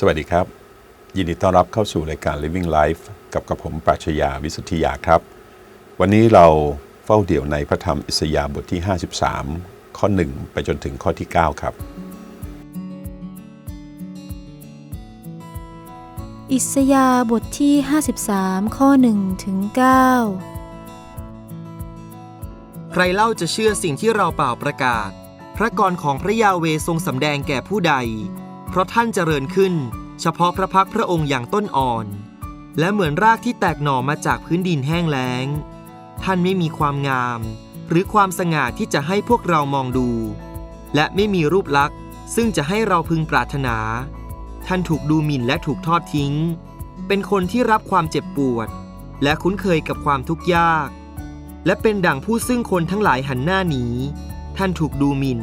สวัสดีครับ ยินดีต้อนรับเข้าสู่รายการ Living Life กับกระผมปรัชญาวิสุทธิยาครับ วันนี้เราเฝ้าเดี่ยวในพระธรรมอิสยาห์บทที่ 53 ข้อ 1 ไปจนถึงข้อที่ 9 ครับ อิสยาห์บทที่ 53 ข้อ 1 ถึง 9 ใครเล่าจะเชื่อสิ่งที่เราเปล่าประกาศ พระกรของพระยาเวทรงสำแดงแก่ผู้ใด เพราะท่านเจริญขึ้น เฉพาะพระพักพระองค์อย่างต้นอ่อน และเหมือนรากที่แตกหน่อมาจากพื้นดินแห้งแล้ง ท่านไม่มีความงาม หรือความสง่าที่จะให้พวกเรามองดู และไม่มีรูปลักษณ์ ซึ่งจะให้เราพึงปรารถนา ท่านถูกดูหมิ่นและถูกทอดทิ้ง เป็นคนที่รับความเจ็บปวด และคุ้นเคยกับความทุกข์ยาก และเป็นดั่งผู้ซึ่งคนทั้งหลายหันหน้าหนีท่านถูกดูหมิ่น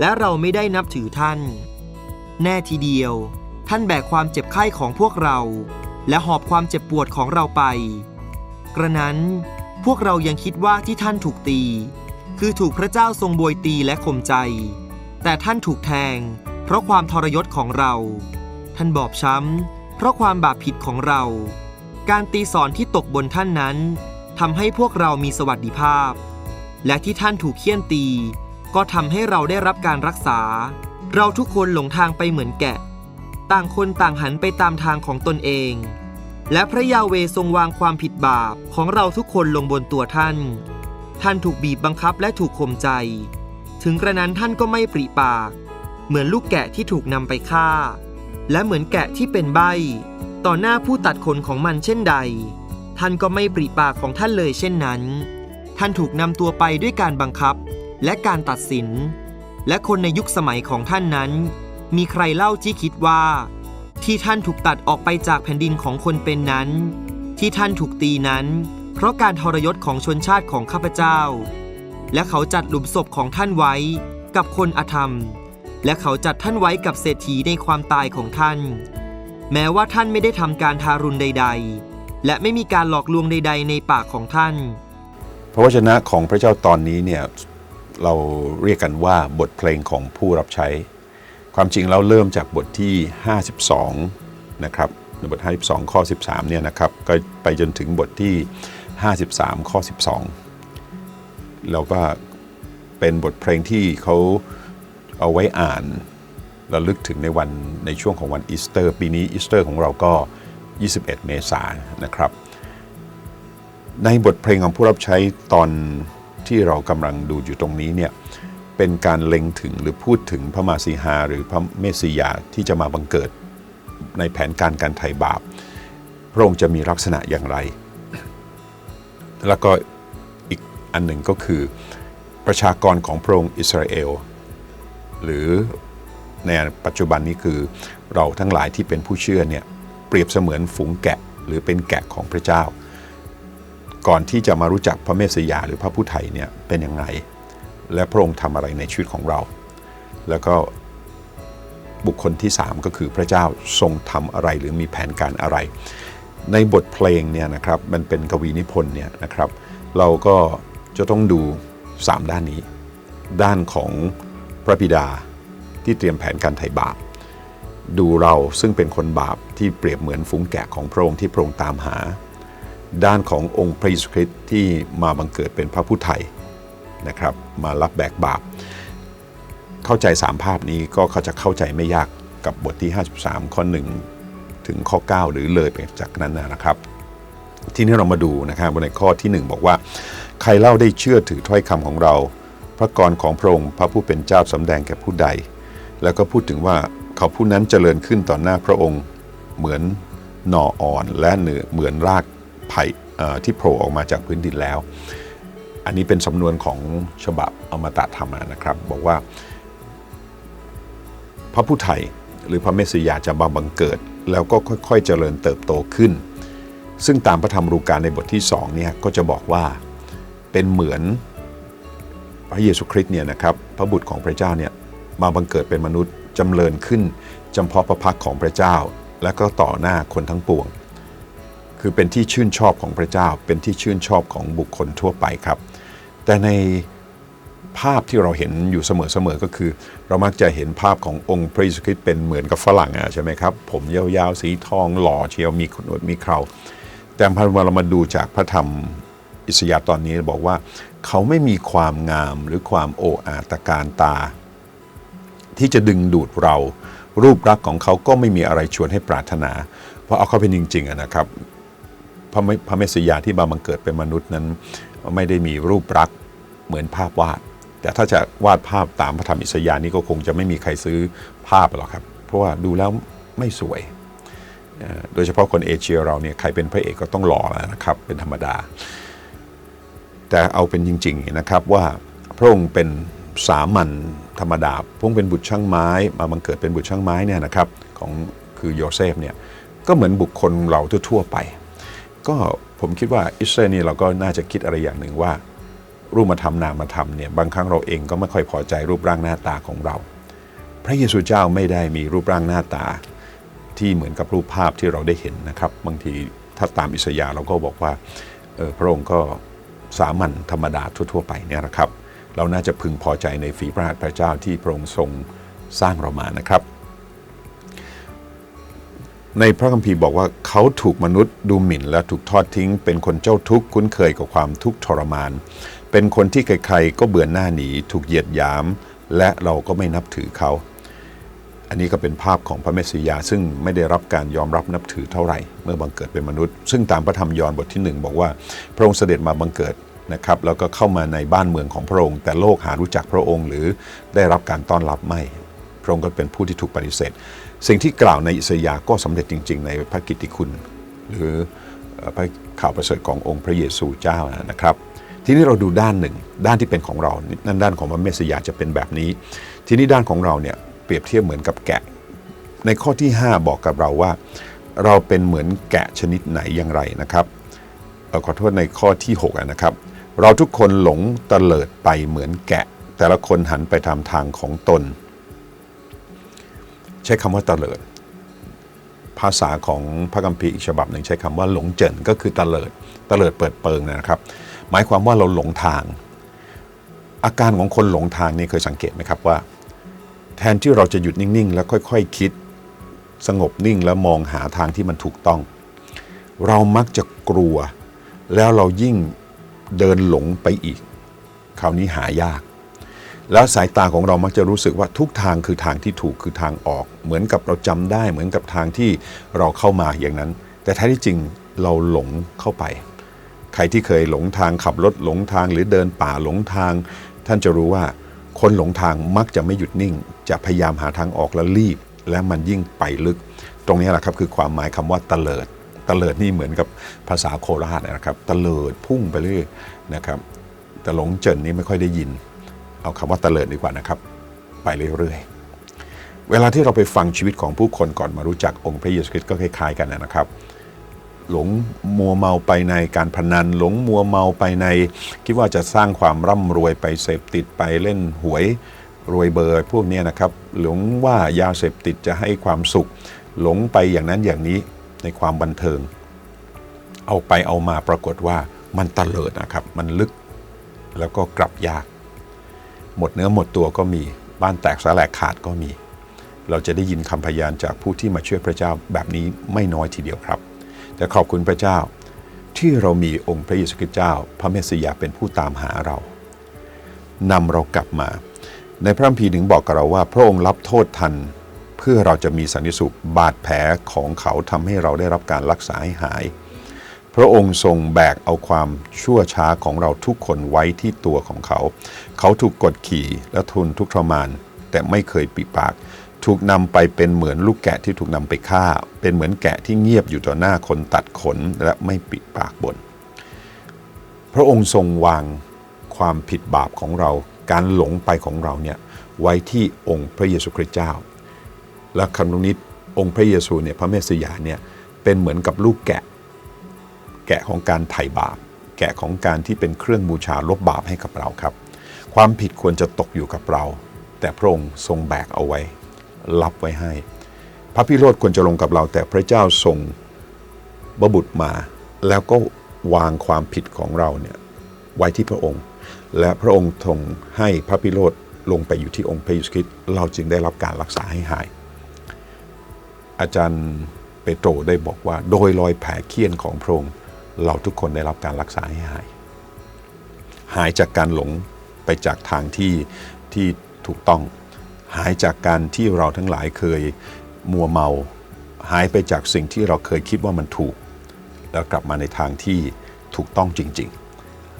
และเราไม่ได้นับถือท่าน แน่ทีเดียว ท่านแบกความเจ็บไข้ของพวกเรา และหอบความเจ็บปวดของเราไป กระนั้นพวกเรายังคิดว่าที่ท่านถูกตี คือถูกพระเจ้าทรงโบยตีและข่มใจ แต่ท่านถูกแทง เพราะความทรยศของเรา ท่านบอบช้ำ เพราะความบาปผิดของเรา การตีสอนที่ตกบนท่านนั้นทำให้พวกเรามีสวัสดิภาพ และที่ท่านถูกเคี่ยนตี ก็ทำให้เราได้รับการรักษา เราทุกคนหลงทางไปเหมือนแกะ ต่างคนต่างหันไปตามทางของตนเอง และพระยาเวทรงวางความผิดบาปของเราทุกคนลงบนตัวท่าน ท่านถูกบีบบังคับและถูกข่มใจ ถึงกระนั้นท่านก็ไม่ปริปาก เหมือนลูกแกะที่ถูกนำไปฆ่า และเหมือนแกะที่เป็นใบ ต่อหน้าผู้ตัดขนของมันเช่นใด ท่านก็ไม่ปริปากของท่านเลยเช่นนั้น ท่านถูกนำตัวไปด้วยการบังคับและการตัดสิน และคนในยุคสมัยของท่านนั้น มีใครเล่าที่คิดว่า ที่ท่านถูกตัดออกไปจากแผ่นดินของคนเป็นนั้น ที่ท่านถูกตีนั้น เพราะการทรยศของชนชาติของข้าพเจ้า และเขาจัดหลุมศพของท่านไว้กับคนอธรรม และเขาจัดท่านไว้กับเศรษฐีในความตายของท่าน แม้ว่าท่านไม่ได้ทำการทารุณใด ๆ และไม่มีการหลอกลวงใด ๆ ในปากของท่านพระวจนะของพระเจ้าตอนนี้เนี่ย เราเรียกกันว่าบทเพลงของผู้รับใช้ ความจริงเราเริ่มจากบทที่ 52 นะครับบท 52 ข้อ 13 เนี่ยนะครับ ก็ไปจนถึงบทที่ 53 ข้อ 12 แล้วก็เป็นบทเพลงที่เขาเอาไว้อ่านระลึกถึงในวันในช่วงของวันอีสเตอร์ ปีนี้อีสเตอร์ของเราก็ 21 เมษายนนะครับ ในบทเพลงของผู้รับใช้ตอน ที่เรากำลังดูอยู่ตรงนี้เนี่ยเป็นการเล็งถึงหรือพูดถึงพระมาสีหาหรือพระเมสสิยาที่จะมาบังเกิดในแผนการการไถ่บาป พระองค์จะมีลักษณะอย่างไร แล้วก็อีกอันหนึ่งก็คือประชากรของพระองค์อิสราเอล หรือในปัจจุบันนี้คือเราทั้งหลายที่เป็นผู้เชื่อเนี่ยเปรียบเสมือนฝูงแกะหรือเป็นแกะของพระเจ้า ก่อนที่จะมารู้จักพระเมสยาหรือพระผู้ไถ่เนี่ยเป็นยังไง และพระองค์ทำอะไรในชีวิตของเรา แล้วก็บุคคลที่ 3 ก็คือพระเจ้าทรงทำอะไรหรือมีแผนการอะไร ในบทเพลงเนี่ยนะครับมันเป็นกวีนิพนธ์เนี่ยนะครับ เราก็จะต้องดู 3 ด้านนี้ ด้านของพระบิดาที่เตรียมแผนการไถ่บาป ดูเราซึ่งเป็นคนบาปที่เปรียบเหมือนฝูงแกะของพระองค์ที่พระองค์ตามหา ด้านขององค์พระเยซูคริสต์ที่มาบังเกิดเป็นพระผู้ไถ่นะครับ มารับแบกบาป เข้าใจ 3 ภาพนี้ก็เขาจะเข้าใจไม่ยากกับบทที่ 53 ข้อ 1 ถึงข้อ 9 หรือเลยไปจากนั้นนะครับ ที่นี้เรามาดูนะครับในข้อที่ 1 บอกว่า ใครเล่าได้เชื่อถือถ้อยคำของเรา พระกรของพระองค์พระผู้เป็นเจ้าสำแดงแก่ผู้ใด แล้วก็พูดถึงว่าเขาผู้นั้นเจริญขึ้นต่อหน้าพระองค์เหมือนหน่ออ่อนและเหนือเหมือนราก ไผ่ที่โผล่ออกมาจากพื้นดินแล้ว อันนี้เป็นสำนวนของฉบับอมตะธรรมนะครับ บอกว่า พระผู้ไถ่หรือพระเมสสิยาจะมาบังเกิด แล้วก็ค่อยๆเจริญเติบโตขึ้น ซึ่งตามพระธรรมรูการในบทที่2เนี่ยก็จะบอกว่าเป็นเหมือนพระเยซูคริสต์เนี่ยนะครับพระบุตรของพระเจ้าเนี่ยมาบังเกิดเป็นมนุษย์จำเริญขึ้นจำเพาะพระพักของพระเจ้า และก็ต่อหน้าคนทั้งปวง คือเป็นที่ชื่นชอบของพระเจ้า เป็นที่ชื่นชอบของบุคคลทั่วไปครับ แต่ในภาพที่เราเห็นอยู่เสมอๆก็คือ เรามักจะเห็นภาพขององค์พระเยซูคริสต์เป็นเหมือนกับฝรั่งอะใช่ไหมครับ ผมยาวๆ สีทองหล่อเชียวมีขนวดมีเคราแต่พอเรามาดูจากพระธรรมอิสยาห์ตอนนี้บอกว่า เขาไม่มีความงามหรือความโอ้อาตการตา ที่จะดึงดูดเรา รูปลักษณ์ของเขาก็ไม่มีอะไรชวนให้ปรารถนา เพราะเอาเข้าเป็นจริงๆนะครับ พระเมพระเมสสิยาที่มาบังเกิดเป็นมนุษย์นั้น ไม่ได้มีรูปลักษณ์เหมือนภาพวาด แต่ถ้าจะวาดภาพตามพระธรรมอิสยาห์นี่ก็คงจะไม่มีใครซื้อภาพหรอกครับ เพราะว่าดูแล้วไม่สวย โดยเฉพาะคนเอเชียเราเนี่ยใครเป็นพระเอกก็ต้องหล่อแล้วนะครับ เป็นธรรมดา แต่เอาเป็นจริงๆนะครับว่าพระองค์เป็นสามัญธรรมดาพระองค์เป็นบุตรช่างไม้ มาบังเกิดเป็นบุตรช่างไม้เนี่ยนะครับของคือโยเซฟเนี่ยก็เหมือนบุคคลเราทั่วๆไป ก็ผมคิดว่าอิสราเอลนี่เราก็น่าจะคิดอะไรอย่างหนึ่งว่า รูปธรรมนามธรรมเนี่ยบางครั้งเราเองก็ไม่ค่อยพอใจรูปร่างหน้าตาของเรา พระเยซูเจ้าไม่ได้มีรูปร่างหน้าตา ที่เหมือนกับรูปภาพที่เราได้เห็นนะครับบางทีถ้าตามอิสยาเราก็บอกว่าออพระองค์ก็สามัญธรรมดาทั่ว ๆ ไปเนี่ยนะครับ เราน่าจะพึงพอใจในฝีพระหัตถ์พระเจ้าที่พระองค์ทรงสร้างเรามานะครับ ในพระคัมภีร์บอกว่าเขาถูกมนุษย์ดูหมิ่นและถูกทอดทิ้ง เป็นคนเจ้าทุกข์คุ้นเคยกับความทุกข์ทรมาน เป็นคนที่ใครๆก็เบื่อหน้าหนีถูกเหยียดหยาม และเราก็ไม่นับถือเขา อันนี้ก็เป็นภาพของพระเมสสิยาซึ่งไม่ได้รับการยอมรับนับถือเท่าไหร่ เมื่อบังเกิดเป็นมนุษย์ ซึ่งตามพระธรรมยอห์นบทที่หนึ่งบอกว่า พระองค์เสด็จมาบังเกิดนะครับแล้วก็เข้ามาในบ้านเมืองของพระองค์ แต่โลกหารู้จักพระองค์หรือได้รับการต้อนรับไม่ พระองค์ก็เป็นผู้ที่ถูกปฏิเสธ สิ่งที่กล่าวในอิสยาห์ก็สำเร็จจริง ๆ ในพระกิตติคุณ หรือพระข่าวประเสริฐขององค์พระเยซูเจ้านะครับ ทีนี้เราดูด้านหนึ่ง ด้านที่เป็นของเรานั่นด้านของพระเมสยาจะเป็นแบบนี้ ทีนี้ด้านของเราเนี่ยเปรียบเทียบเหมือนกับแกะ ในข้อที่ 5 บอกกับเราว่า เราเป็นเหมือนแกะชนิดไหนอย่างไรนะครับขอโทษในข้อที่6นะครับ เราทุกคนหลงเตลิดไปเหมือนแกะ แต่ละคนหันไปทำทางของตน ใช้คำว่าเตลิด ภาษาของพระคัมภีร์อีกฉบับหนึ่งใช้คำว่าหลงเจินก็คือเตลิดเตลิดเปิดเปิงนะครับ หมายความว่าเราหลงทาง อาการของคนหลงทางนี่เคยสังเกตไหมครับว่า แทนที่เราจะหยุดนิ่งๆ แล้วค่อย ๆคคิด สงบนิ่งแล้วมองหาทางที่มันถูกต้อง เรามักจะกลัว แล้วเรายิ่งเดินหลงไปอีก คราวนี้หายาก แล้วสายตาของเรามักจะรู้สึกว่าทุกทางคือทางที่ถูกคือทางออก เหมือนกับเราจำได้เหมือนกับทางที่เราเข้ามาอย่างนั้น แต่แท้ที่จริงเราหลงเข้าไป ใครที่เคยหลงทางขับรถหลงทางหรือเดินป่าหลงทาง ท่านจะรู้ว่าคนหลงทางมักจะไม่หยุดนิ่ง จะพยายามหาทางออกและรีบ และมันยิ่งไปลึก ตรงนี้แหละครับคือความหมายคำว่าตะเลิดตะเลิดนี่เหมือนกับภาษาโคราชนะครับตะเลิดพุ่งไปเรื่อยนะครับ แต่หลงเจินนี่ไม่ค่อยได้ยิน เอาคำว่าตะเลิดดีกว่านะครับ ไปเรื่อยๆ เวลาที่เราไปฟังชีวิตของผู้คนก่อนมารู้จักองค์พระเยซูคริสต์ก็คล้ายๆกันนะครับ หลงมัวเมาไปในการพนัน หลงมัวเมาไปใน คิดว่าจะสร้างความร่ำรวยไปเสพติดไปเล่นหวยรวยเบอร์พวกนี้นะครับ หลงว่ายาเสพติดจะให้ความสุข หลงไปอย่างนั้นอย่างนี้ในความบันเทิง เอาไปเอามาปรากฏว่ามันตะเลิดนะครับ มันลึกแล้วก็กลับยาก หมดเนื้อหมดตัวก็มี บ้านแตกสลายขาดก็มี เราจะได้ยินคำพยานจากผู้ที่มาช่วยพระเจ้าแบบนี้ไม่น้อยทีเดียวครับ แต่ขอบคุณพระเจ้าที่เรามีองค์พระเยซูคริสต์เจ้า พระเมสสิยาเป็นผู้ตามหาเรานำเรากลับมา ในพระคัมภีร์ถึงบอกกับเราว่า พระองค์รับโทษทัน เพื่อเราจะมีสันติสุขบาดแผลของเขาทำให้เราได้รับการรักษาให้หาย พระองค์ทรงแบกเอาความชั่วช้าของเราทุกคนไว้ที่ตัวของเขา เขาถูกกดขี่และทุนทุกทรมาน แต่ไม่เคยปิดปาก ถูกนำไปเป็นเหมือนลูกแกะที่ถูกนำไปฆ่า เป็นเหมือนแกะที่เงียบอยู่ต่อหน้าคนตัดขนและไม่ปิดปากบน พระองค์ทรงวางความผิดบาปของเรา การหลงไปของเราเนี่ยไว้ที่องค์พระเยซูคริสต์เจ้า และคำตรงนี้องค์พระเยซูเนี่ยพระเมสสิยาเนี่ยเป็นเหมือนกับลูกแกะ แกะของการไถ่บาป แกะของการที่เป็นเครื่องบูชาลบบาปให้กับเราครับ ความผิดควรจะตกอยู่กับเรา แต่พระองค์ทรงแบกเอาไว้ รับไว้ให้ พระพิโรธควรจะลงกับเรา แต่พระเจ้าทรงบบุตรมา แล้วก็วางความผิดของเราเนี่ยไว้ที่พระองค์ และพระองค์ทรงให้พระพิโรธลงไปอยู่ที่องค์พระเยซูคริสต์เราจึงได้รับการรักษาให้หาย อาจารย์เปโตรได้บอกว่าโดยรอยแผลเคี้ยนของพระองค์ เราทุกคนได้รับการรักษาให้หาย หายจากการหลงไปจากทางที่ที่ถูกต้อง หายจากการที่เราทั้งหลายเคยมัวเมา หายไปจากสิ่งที่เราเคยคิดว่ามันถูก แล้วกลับมาในทางที่ถูกต้องจริง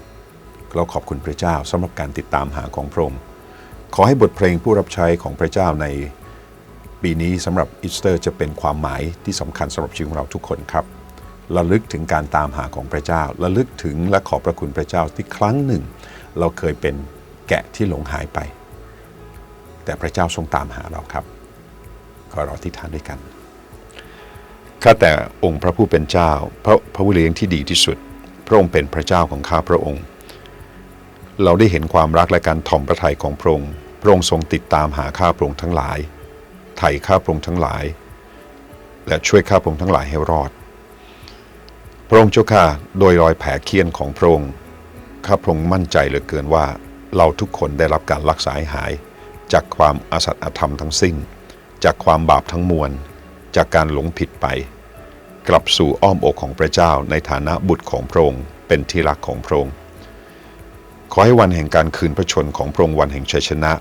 ๆ เราขอบคุณพระเจ้าสำหรับการติดตามหาของพระองค์ขอให้บทเพลงผู้รับใช้ของพระเจ้าในปีนี้สำหรับอีสเตอร์จะเป็นความหมายที่สำคัญสำหรับชีวิตของเราทุกคนครับ ระลึกถึงการตามหาของพระเจ้าระลึกถึงและขอบพระคุณพระเจ้าที่ครั้งหนึ่ง เราเคยเป็นแกะที่หลงหายไป แต่พระเจ้าทรงตามหาเราครับ ขอเราที่ทานด้วยกันข้าแต่องค์พระผู้เป็นเจ้า พระพระวิเลี้ยงที่ดีที่สุด พระองค์เป็นพระเจ้าของข้าพระองค์ เราได้เห็นความรักและการถ่อมพระทัยของพระองค์พระองค์ทรงติดตามหาข้าพระองค์ทั้งหลายไถ่ข้าพระองค์ทั้งหลาย และช่วยข้าพระองค์ทั้งหลายให้รอด พระองค์เจ้าข้าโดยรอยแผลเคียนของพระองค์ข้าพระองค์มั่นใจเหลือเกินว่า เราทุกคนได้รับการรักษาให้หาย จากความอาสัตย์อธรรมทั้งสิ้น จากความบาปทั้งมวล จากการหลงผิดไป กลับสู่อ้อมอกของพระเจ้าในฐานะบุตรของพระองค์เป็นที่รักของพระองค์ขอให้วันแห่งการคืนพระชนของพระองค์วันแห่งชัยชนะ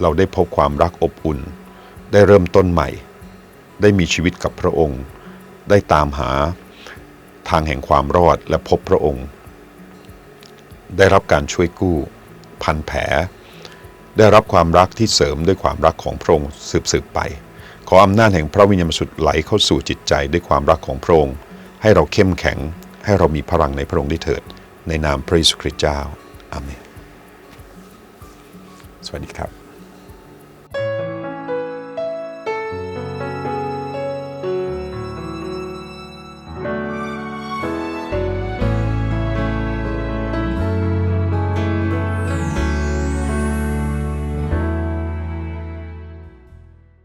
เราได้พบความรักอบอุ่น ได้เริ่มต้นใหม่ ได้มีชีวิตกับพระองค์ ได้ตามหา ทางแห่งความรอดและพบพระองค์ ได้รับการช่วยกู้ พันแผล ได้รับความรักที่เสริมด้วยความรักของพระองค์สืบสืบไป ขออำนาจแห่งพระวิญญาณสุทธิ์ไหลเข้าสู่จิตใจด้วยความรักของพระองค์ ให้เราเข้มแข็ง ให้เรามีพลังในพระองค์ได้เถิด ในนามพระเยซูคริสต์เจ้าอาเมนสวัสดีครับ